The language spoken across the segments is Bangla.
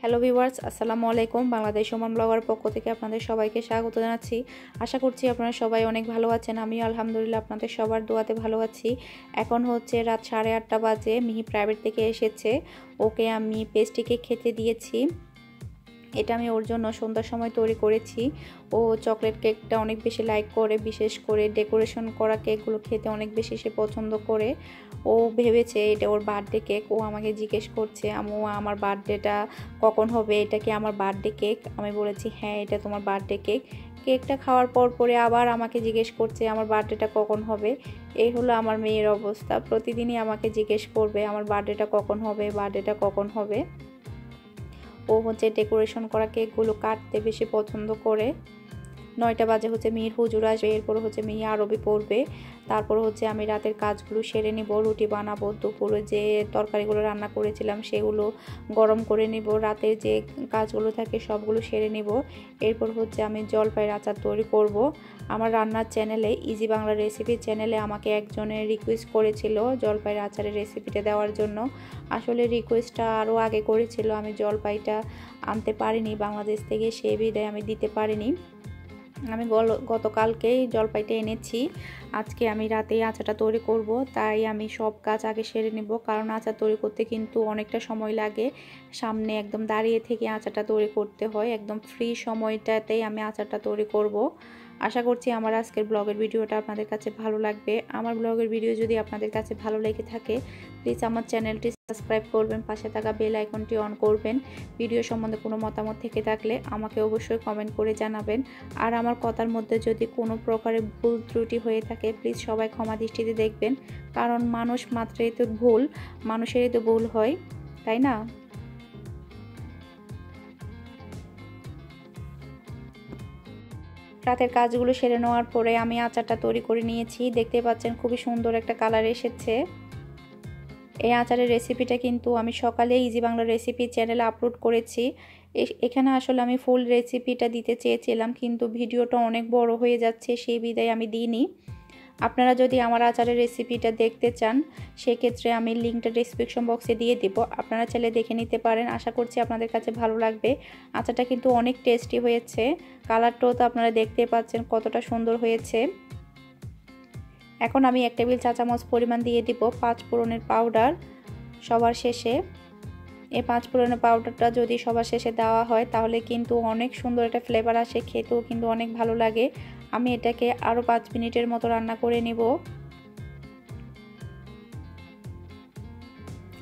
হ্যালো ভিউয়ার্স আসসালামু আলাইকুম। বাংলাদেশ সমান ব্লগার পক্ষ থেকে আপনাদের সবাইকে স্বাগত জানাচ্ছি। আশা করছি আপনারা সবাই অনেক ভালো আছেন। আমিও আলহামদুলিল্লাহ আপনাদের সবার দোয়াতে ভালো আছি। এখন হচ্ছে রাত সাড়ে আটটা বাজে, মিহি প্রাইভেট থেকে এসেছে। ওকে আমি পেস্টিকে খেতে দিয়েছি। এটা আমি ওর জন্য সন্ধ্যার সময় তৈরি করেছি। ও চকলেট কেকটা অনেক বেশি লাইক করে, বিশেষ করে ডেকোরেশন করা কেকগুলো খেতে অনেক বেশি সে পছন্দ করে। ও ভেবেছে এটা ওর বার্থডে কেক ও আমাকে জিজ্ঞেস করছে আমু আমার বার্থডেটা কখন হবে? এটা কি আমার বার্থডে কেক আমি বলেছি হ্যাঁ এটা তোমার বার্থডে কেক কেকটা খাওয়ার পর পরে আবার আমাকে জিজ্ঞেস করছে, আমার বার্থডেটা কখন হবে? এই হলো আমার মেয়ের অবস্থা। প্রতিদিনই আমাকে জিজ্ঞেস করবে, আমার বার্থডেটা কখন হবে? বার্থডেটা কখন হবে? ও হচ্ছে ডেকোরেশন করা কেকগুলো কাটতে বেশি পছন্দ করে। নয়টা বাজে হচ্ছে মিহির হুজুর আসবে, এরপর হচ্ছে মিহি আরবি পড়বে। তারপর হচ্ছে আমি রাতের কাজগুলো সেরে নিব, রুটি বানাবো, দুপুরে যে তরকারিগুলো রান্না করেছিলাম সেগুলো গরম করে নিব রাতের যে কাজগুলো থাকে সবগুলো সেরে নিব। এরপর হচ্ছে আমি জলপাইয়ের আচার তৈরি করব। আমার রান্নার চ্যানেলে, ইজি বাংলা রেসিপি চ্যানেলে আমাকে একজনের রিকোয়েস্ট করেছিল জলপাইয়ের আচারের রেসিপিটা দেওয়ার জন্য। আসলে রিকোয়েস্টটা আরও আগে করেছিল, আমি জলপাইটা আনতে পারিনি, বাংলাদেশ থেকে সে বিদায় আমি দিতে পারিনি। আমি গতকালকেই জলপাইটা এনেছি। আজকে আমি রাতেই আচাটা তৈরি করব, তাই আমি সব কাজ আগে সেরে নেব, কারণ আচার তৈরি করতে কিন্তু অনেকটা সময় লাগে। সামনে একদম দাঁড়িয়ে থেকে আচাটা তৈরি করতে হয়, একদম ফ্রি সময়টাতেই আমি আচারটা তৈরি করব। আশা করছি আমার আজকের ব্লগের ভিডিওটা আপনাদের কাছে ভালো লাগবে। আমার ব্লগের ভিডিও যদি আপনাদের কাছে ভালো লেগে থাকে প্লিজ আমার চ্যানেলটি সাবস্ক্রাইব করবেন, পাশে থাকা বেল আইকনটি অন করবেন। ভিডিও সম্বন্ধে কোনো মতামত থেকে থাকলে আমাকে অবশ্যই কমেন্ট করে জানাবেন। আর আমার কথার মধ্যে যদি কোনো প্রকারের ভুল ত্রুটি হয়ে থাকে, প্লিজ সবাই ক্ষমা দৃষ্টিতে দেখবেন। কারণ মানুষ মাত্রই তো ভুল, মানুষেরই তো ভুল হয়, তাই না? রাতের কাজগুলো সেরে নেওয়ার পরে আমি আচারটা তৈরি করে নিয়েছি। দেখতে পাচ্ছেন খুবই সুন্দর একটা কালার এসেছে। এই আচারের রেসিপিটা কিন্তু আমি সকালে ইজি বাংলা রেসিপি চ্যানেলে আপলোড করেছি। এখানে আসলে আমি ফুল রেসিপিটা দিতে চেয়েছিলাম, কিন্তু ভিডিওটা অনেক বড় হয়ে যাচ্ছে, সেই বিদায় আমি দিইনি। আপনারা যদি আমার আচারের রেসিপিটা দেখতে চান, সেক্ষেত্রে আমি লিঙ্কটা ডিসক্রিপশন বক্সে দিয়ে দিব। আপনারা চাইলে দেখে নিতে পারেন, আশা করছি আপনাদের কাছে ভালো লাগবে। আচারটা কিন্তু অনেক টেস্টি হয়েছে কালারটাও তো আপনারা দেখতে পাচ্ছেন কতটা সুন্দর হয়েছে। এখন আমি এক টেবিল চা চামচ পরিমাণ দিয়ে দিব পাঁচ ফোড়নের পাউডার সবার শেষে। এই পাঁচ ফোড়নের পাউডারটা যদি সবার শেষে দেওয়া হয়, তাহলে কিন্তু অনেক সুন্দর একটা ফ্লেভার আসে, খেতেও কিন্তু অনেক ভালো লাগে। আমি এটাকে আরও পাঁচ মিনিটের মতো রান্না করে নিব।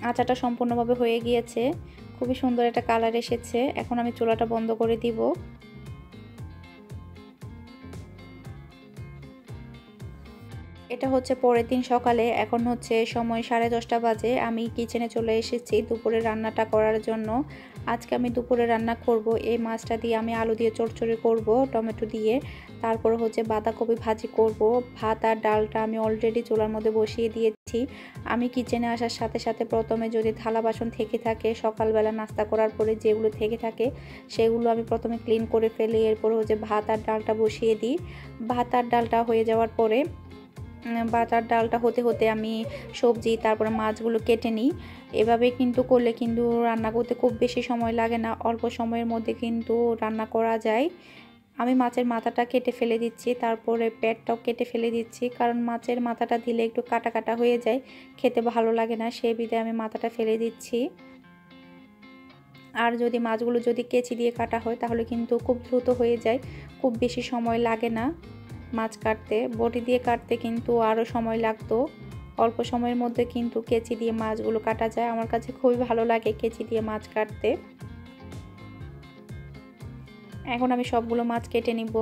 আচাটা সম্পূর্ণভাবে হয়ে গিয়েছে। খুবই সুন্দর একটা কালার এসেছে। এখন আমি চুলাটা বন্ধ করে দিব। এটা হচ্ছে পরের দিন সকালে। এখন হচ্ছে সময় সাড়ে দশটা বাজে। আমি কিচেনে চলে এসেছি দুপুরে রান্নাটা করার জন্য। আজকে আমি দুপুরে রান্না করব। এই মাছটা দিয়ে আমি আলু দিয়ে চড়চড়ি করব, টমেটো দিয়ে। তারপর হচ্ছে বাঁধাকপি ভাজি করব। ভাত আর ডালটা আমি অলরেডি চুলার মধ্যে বসিয়ে দিয়েছি। আমি কিচেনে আসার সাথে সাথে প্রথমে যদি থালা বাসন থেকে থাকে, সকালবেলা নাস্তা করার পরে যেগুলো থেকে থাকে, সেগুলো আমি প্রথমে ক্লিন করে ফেলি। এরপর হচ্ছে ভাত আর ডালটা বসিয়ে দিই। ভাত আর ডালটা হয়ে যাওয়ার পরে বাটার ডালটা হতে হতে আমি সবজি, তারপরে মাছগুলো কেটে নিই। এভাবে কিন্তু করলে কিন্তু রান্না করতে খুব বেশি সময় লাগে না, অল্প সময়ের মধ্যে কিন্তু রান্না করা যায়। আমি মাছের মাথাটা কেটে ফেলে দিচ্ছি, তারপরে পেটটাও কেটে ফেলে দিচ্ছি, কারণ মাছের মাথাটা দিলে একটু কাটা কাটা হয়ে যায়, খেতে ভালো লাগে না সেই বিধে আমি মাথাটা ফেলে দিচ্ছি। আর যদি মাছগুলো যদি কেচি দিয়ে কাটা হয়, তাহলে কিন্তু খুব দ্রুত হয়ে যায়, খুব বেশি সময় লাগে না। মাছ কাটতে, বটি দিয়ে কাটতে কিন্তু আরও সময় লাগতো। অল্প সময়ের মধ্যে কিন্তু কেচি দিয়ে মাছগুলো কাটা যায়। আমার কাছে খুবই ভালো লাগে কেচি দিয়ে মাছ কাটতে। এখন আমি সবগুলো মাছ কেটে নিব।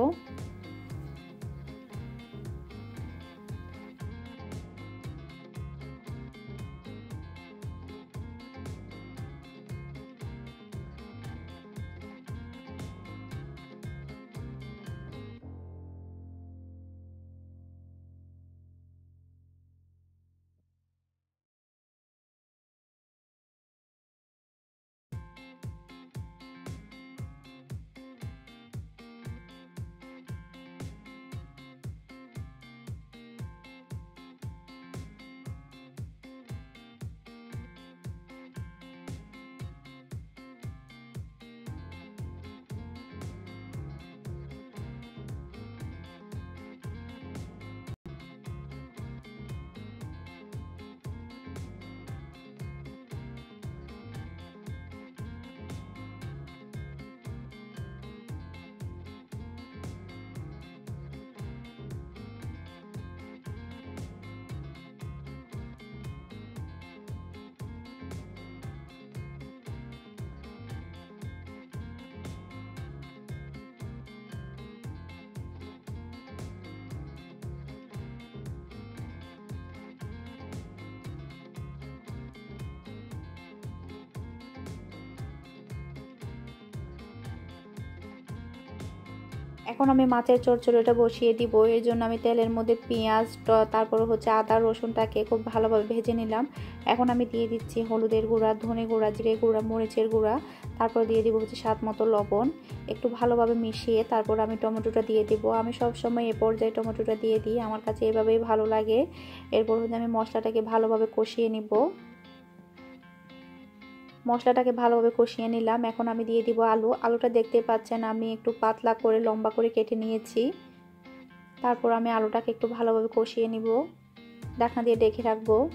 এখন আমি মাছের চড়চড়িটা বসিয়ে দিব। এর জন্য আমি তেলের মধ্যে পেঁয়াজ তারপর হচ্ছে আদা, রসুনটাকে খুব ভালোভাবে ভেজে নিলাম। এখন আমি দিয়ে দিচ্ছি হলুদের গুঁড়া, ধনে গুঁড়া, জিরে গুঁড়া, মরিচের গুঁড়া। তারপর দিয়ে দিব হচ্ছে স্বাদ মতো লবণ। একটু ভালোভাবে মিশিয়ে তারপর আমি টমেটোটা দিয়ে দিব। আমি সবসময় এ পর্যায়ে টমেটোটা দিয়ে দিই। আমার কাছে এভাবেই ভালো লাগে। এরপর হচ্ছে আমি মশলাটাকে ভালোভাবে কষিয়ে নিব। মশলাটাকে ভালোভাবে কষিয়ে নিলাম। এখন আমি দিয়ে দিব আলু। আলুটা দেখতে পাচ্ছেন, আমি একটু পাতলা করে, লম্বা করে কেটে নিয়েছি। তারপর আমি আলুটাকে একটু ভালোভাবে কষিয়ে নিব। ডাকনা দিয়ে ডেকে রাখব।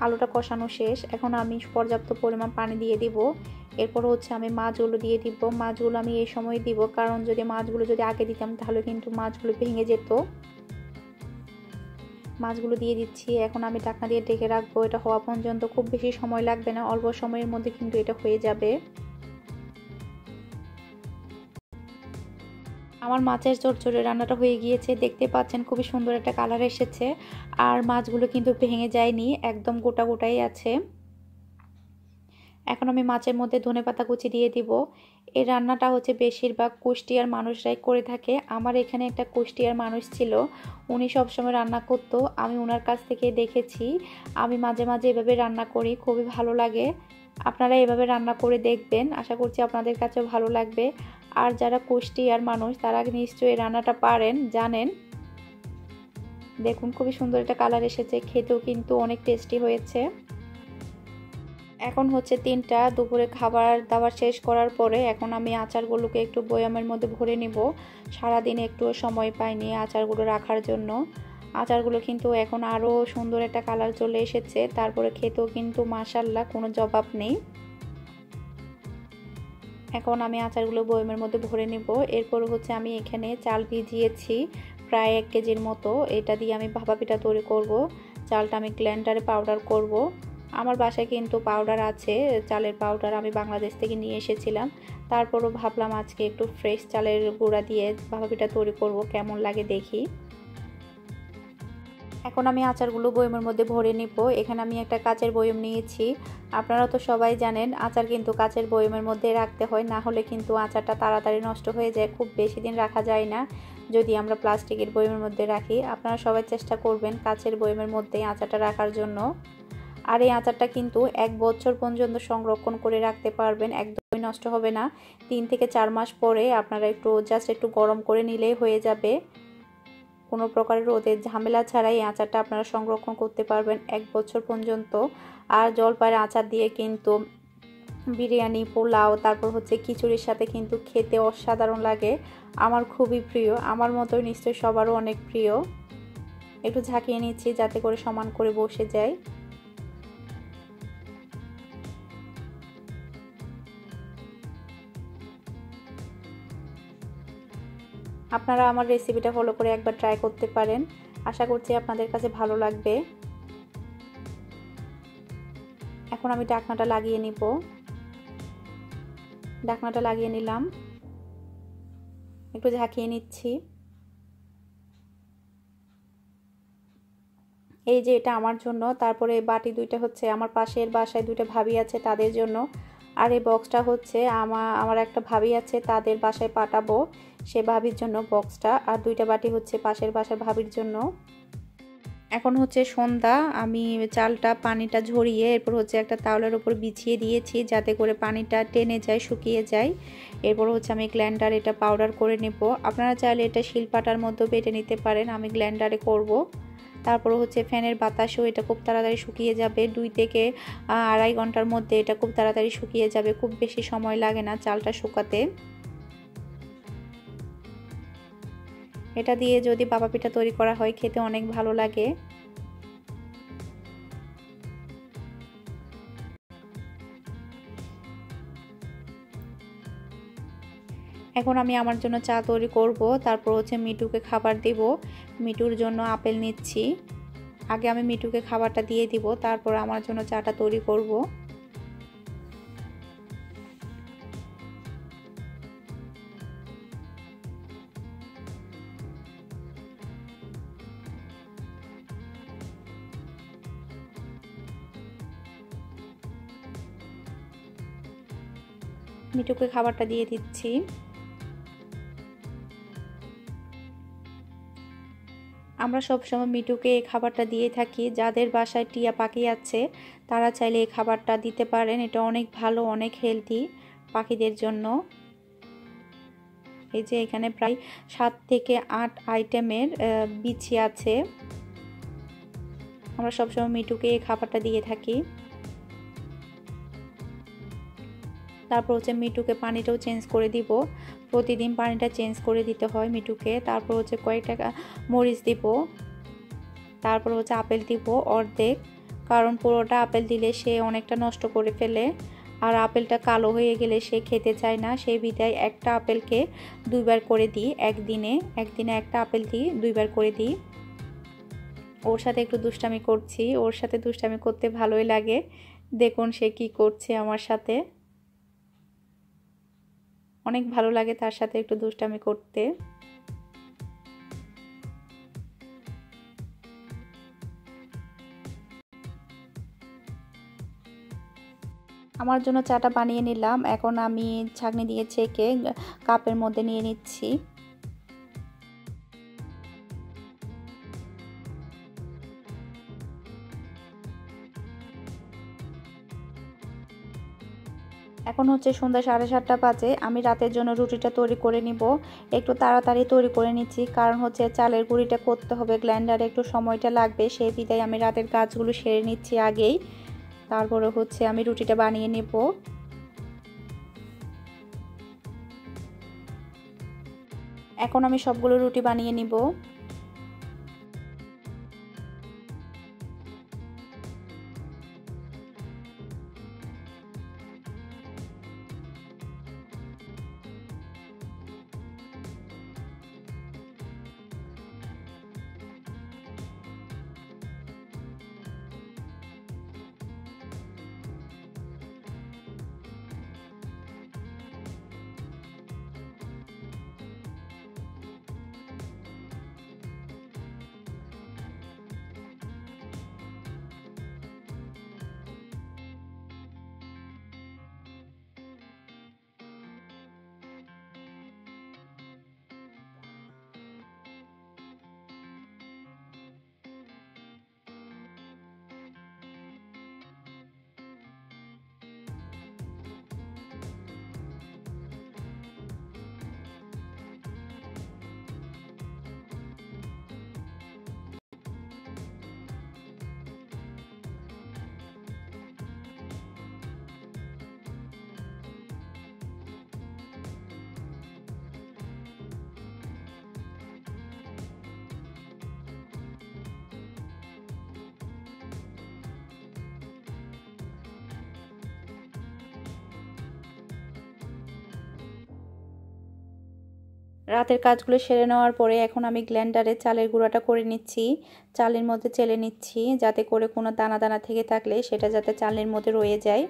আলুটা কষানো শেষ। এখন আমি পর্যাপ্ত পরিমাণ পানি দিয়ে দিব। এরপর হচ্ছে আমি মাছগুলো দিয়ে দিব। মাছগুলো আমি এই সময় দিব। কারণ যদি মাছগুলো যদি আগে দিতাম, তাহলে কিন্তু মাছগুলো ভেঙে যেত। মাছগুলো দিয়ে দিচ্ছি। এখন আমি ঢাকনা দিয়ে ডেকে রাখব। এটা হওয়া পর্যন্ত খুব বেশি সময় লাগবে না। অল্প সময়ের মধ্যে কিন্তু এটা হয়ে যাবে। আমার মাছের চটচড়ে রান্নাটা হয়ে গিয়েছে। দেখতে পাচ্ছেন খুবই সুন্দর একটা কালার এসেছে। আর মাছগুলো কিন্তু ভেঙে যায়নি। একদম গোটা গোটাই আছে। এখন আমি মাছের মধ্যে ধনে পাতা কুচি দিয়ে দিব। এই রান্নাটা হচ্ছে বেশিরভাগ কুষ্টিয়ার মানুষরাই করে থাকে। আমার এখানে একটা কুষ্টিয়ার মানুষ ছিল, উনি সবসময় রান্না করতো। আমি ওনার কাছ থেকে দেখেছি। আমি মাঝে মাঝে এভাবে রান্না করি, খুবই ভালো লাগে। আপনারা এভাবে রান্না করে দেখবেন। আশা করছি আপনাদের কাছেও ভালো লাগবে। আর যারা কুষ্টিয়ার মানুষ, তারা নিশ্চয়ই রান্নাটা পারেন, জানেন। দেখুন, খুবই সুন্দর একটা কালার এসেছে। খেতেও কিন্তু অনেক টেস্টি হয়েছে। এখন হচ্ছে তিনটা, দুপুরে খাবার দাবার শেষ করার পরে এখন আমি আচারগুলোকে একটু বয়ামের মধ্যে ভরে নিব। সারাদিন একটু সময় পাইনি আচারগুলো রাখার জন্য। আচারগুলো কিন্তু এখন আরও সুন্দর একটা কালার চলে এসেছে। তারপরে খেতেও কিন্তু মাসাল্লাহ কোনো জবাব নেই। এখন আমি আচারগুলো বয়মের মধ্যে ভরে নিব। এরপর হচ্ছে আমি এখানে চাল ভিজিয়েছি প্রায় এক কেজির মতো। এটা দিয়ে আমি ভাপা পিঠা তৈরি করব। চালটা আমি গ্ল্যান্ডারে পাউডার করব। আমার বাসায় কিন্তু পাউডার আছে, চালের পাউডার আমি বাংলাদেশ থেকে নিয়ে এসেছিলাম। তারপরও ভাবলাম আজকে একটু ফ্রেশ চালের গুঁড়া দিয়ে ভাপা তৈরি করব, কেমন লাগে দেখি। এখন আমি আচারগুলো বয়মের মধ্যে ভরে নিব। এখানে আমি একটা কাচের বয়ম নিয়েছি। আপনারা তো সবাই জানেন, আচার কিন্তু কাচের বয়মের মধ্যে রাখতে হয়, না হলে কিন্তু আচারটা তাড়াতাড়ি নষ্ট হয়ে যায়, খুব বেশি দিন রাখা যায় না। যদি আমরা প্লাস্টিকের বয়মের মধ্যে রাখি, আপনারা সবাই চেষ্টা করবেন কাচের বয়মের মধ্যে আচারটা রাখার জন্য। আর এই আচারটা কিন্তু এক বছর পর্যন্ত সংরক্ষণ করে রাখতে পারবেন, একদমই নষ্ট হবে না। তিন থেকে চার মাস পরে আপনারা একটু জাস্ট একটু গরম করে নিলেই হয়ে যাবে। কোনো প্রকারের রোদের ঝামেলা ছাড়াই এই আচারটা আপনারা সংরক্ষণ করতে পারবেন এক বছর পর্যন্ত। আর জলপাইয়ের আচার দিয়ে কিন্তু বিরিয়ানি, পোলাও, তারপর হচ্ছে খিচুড়ির সাথে কিন্তু খেতে অসাধারণ লাগে। আমার খুবই প্রিয়, আমার মতোই নিশ্চয়ই সবারও অনেক প্রিয়। একটু ঝাঁকিয়ে নিচ্ছি যাতে করে সমান করে বসে যায়। আপনারা আমার রেসিপিটা ফলো করে একবার ট্রাই করতে পারেন। আশা করছি আপনাদের কাছে ভালো লাগবে। এখন আমি ডাকনাটা লাগিয়ে নিব। ডাকনাটা লাগিয়ে নিলাম। একটু ঝাঁকিয়ে নিচ্ছি। এই যে এটা আমার জন্য, তারপরে বাটি দুইটা হচ্ছে আমার পাশের বাসায় দুইটা ভাবি আছে তাদের জন্য। আর এই বক্সটা হচ্ছে আমার আমার একটা ভাবি আছে, তাদের বাসায় পাঠাবো সে ভাবির জন্য বক্সটা আর দুইটা বাটি হচ্ছে পাশের বাসার ভাবির জন্য। এখন হচ্ছে সন্ধ্যা, আমি চালটা, পানিটা ঝরিয়ে এরপর হচ্ছে একটা তাওলার উপর বিছিয়ে দিয়েছি যাতে করে পানিটা টেনে যায়, শুকিয়ে যায়। এরপর হচ্ছে আমি গ্ল্যান্ডার এটা পাউডার করে নেব। আপনারা চাইলে এটা শিলপাটার মধ্যে বেটে নিতে পারেন, আমি গ্ল্যান্ডারে করব। তারপর হচ্ছে ফ্যানের বাতাসও এটা খুব তাড়াতাড়ি শুকিয়ে যাবে। দুই থেকে আড়াই ঘণ্টার মধ্যে এটা খুব তাড়াতাড়ি শুকিয়ে যাবে। খুব বেশি সময় লাগে না চালটা শুকাতে। এটা দিয়ে যদি বাবা পিঠা তৈরি করা হয়, খেতে অনেক ভালো লাগে। এখন আমি আমার জন্য চা তৈরি করব। তারপর হচ্ছে মিটুকে খাবার দিব। মিটুর জন্য আপেল নিচ্ছি। আগে আমি মিটুকে খাবারটা দিয়ে দিব, তারপর আমার জন্য চাটা তৈরি করব। মিটুকে খাবারটা দিয়ে দিচ্ছি। আমরা সবসময় মিটুকে এই খাবারটা দিয়ে থাকি। যাদের বাসায় টিয়া পাখি আছে, তারা চাইলে এই খাবারটা দিতে পারেন। এটা অনেক ভালো, অনেক হেলদি পাখিদের জন্য। এই যে এখানে প্রায় সাত থেকে আট আইটেমের বিচি আছে। আমরা সবসময় মিটুকে এই খাবারটা দিয়ে থাকি। তারপর হচ্ছে মিটুকে পানিটাও চেঞ্জ করে দিব। প্রতিদিন পানিটা চেঞ্জ করে দিতে হয় মিটুকে তারপর হচ্ছে কয়েকটা মরিচ দিব। তারপর হচ্ছে আপেল দিব অর্ধেক। কারণ পুরোটা আপেল দিলে সে অনেকটা নষ্ট করে ফেলে। আর আপেলটা কালো হয়ে গেলে সে খেতে চায় না। সেই বিদায় একটা আপেলকে দুইবার করে দিই একদিনে। একদিনে একটা আপেল দিই, দুইবার করে দিই। ওর সাথে একটু দুষ্টামি করছি। ওর সাথে দুষ্টামি করতে ভালোই লাগে। দেখুন সে কি করছে আমার সাথে। অনেক ভালো লাগে তার সাথে একটু দুষ্টামি করতে। আমার জন্য চাটা বানিয়ে নিলাম। এখন আমি ছাঁকনি দিয়ে ছেঁকে কাপের মধ্যে নিয়ে নিচ্ছি। হচ্ছে সন্ধ্যা সাড়ে সাতটা বাজে। আমি রাতের জন্য রুটিটা তৈরি করে নিব। একটু তাড়াতাড়ি তৈরি করে নিচ্ছি। কারণ হচ্ছে চালের গুঁড়িটা করতে হবে গ্ল্যান্ডারে একটু সময়টা লাগবে। সেই বিদায় আমি রাতের কাজগুলো সেরে নিচ্ছি আগেই। তারপরে হচ্ছে আমি রুটিটা বানিয়ে নেব। এখন আমি সবগুলো রুটি বানিয়ে নিব। রাতের কাজগুলো সেরে নেওয়ার পরে এখন আমি গ্ল্যান্ডারে চালের গুঁড়াটা করে নিচ্ছি, চালের মধ্যে চেলে নিচ্ছি, যাতে করে কোনো দানা দানা থেকে থাকলে সেটা যাতে চালের মধ্যে রয়ে যায়।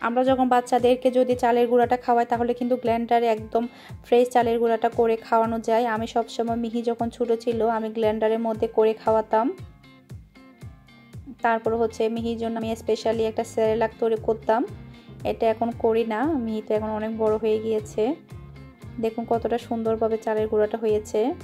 আমরা যখন বাচ্চাদেরকে যদি চালের গুঁড়াটা খাওয়াই, তাহলে কিন্তু গ্ল্যান্ডারে একদম ফ্রেশ চালের গুঁড়াটা করে খাওয়ানো যায়। আমি সবসময় মিহি যখন ছোটো ছিল, আমি গ্ল্যান্ডারের মধ্যে করে খাওয়াতাম। তারপর হচ্ছে মিহির জন্য আমি স্পেশালি একটা স্যারেলাক তৈরি করতাম। এটা এখন করি না। মিহি তো এখন অনেক বড় হয়ে গিয়েছে। দেখুন কতটা সুন্দরভাবে চালের গুঁড়াটা হয়েছে।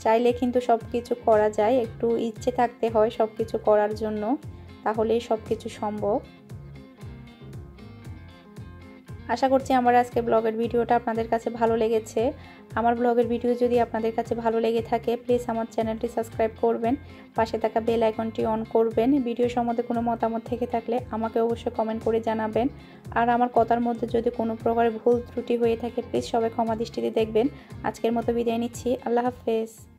চাইলে কিন্তু সব কিছু করা যায়। একটু ইচ্ছে থাকতে হয় সব কিছু করার জন্য। তাহলেই সব কিছু সম্ভব। আশা করছি আমার আজকে ব্লগের ভিডিওটা আপনাদের কাছে ভালো লেগেছে। আমার ব্লগের ভিডিও যদি আপনাদের কাছে ভালো লেগে থাকে প্লিজ আমার চ্যানেলটি সাবস্ক্রাইব করবেন, পাশে থাকা বেল আইকনটি অন করবেন। ভিডিও সম্বন্ধে কোনো মতামত থেকে থাকলে আমাকে অবশ্যই কমেন্ট করে জানাবেন। আর আমার কথার মধ্যে যদি কোনো প্রকারের ভুল ত্রুটি হয়ে থাকে প্লিজ সবাই ক্ষমা দৃষ্টিতে দেখবেন। আজকের মতো বিদায় নিচ্ছি। আল্লাহ হাফেজ।